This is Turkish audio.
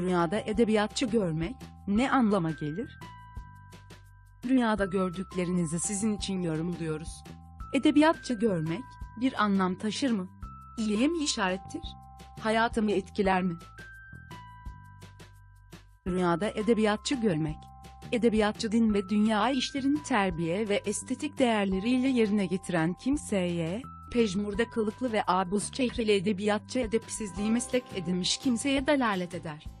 Rüyada edebiyatçı görmek ne anlama gelir? Rüyada gördüklerinizi sizin için yorumluyoruz. Edebiyatçı görmek bir anlam taşır mı? İyiye mi işarettir? Hayatımı etkiler mi? Rüyada edebiyatçı görmek. Edebiyatçı din ve dünya işlerini terbiye ve estetik değerleriyle yerine getiren kimseye, pejmurda kılıklı ve abuz çehreli edebiyatçı edepsizliği meslek edinmiş kimseye delalet eder.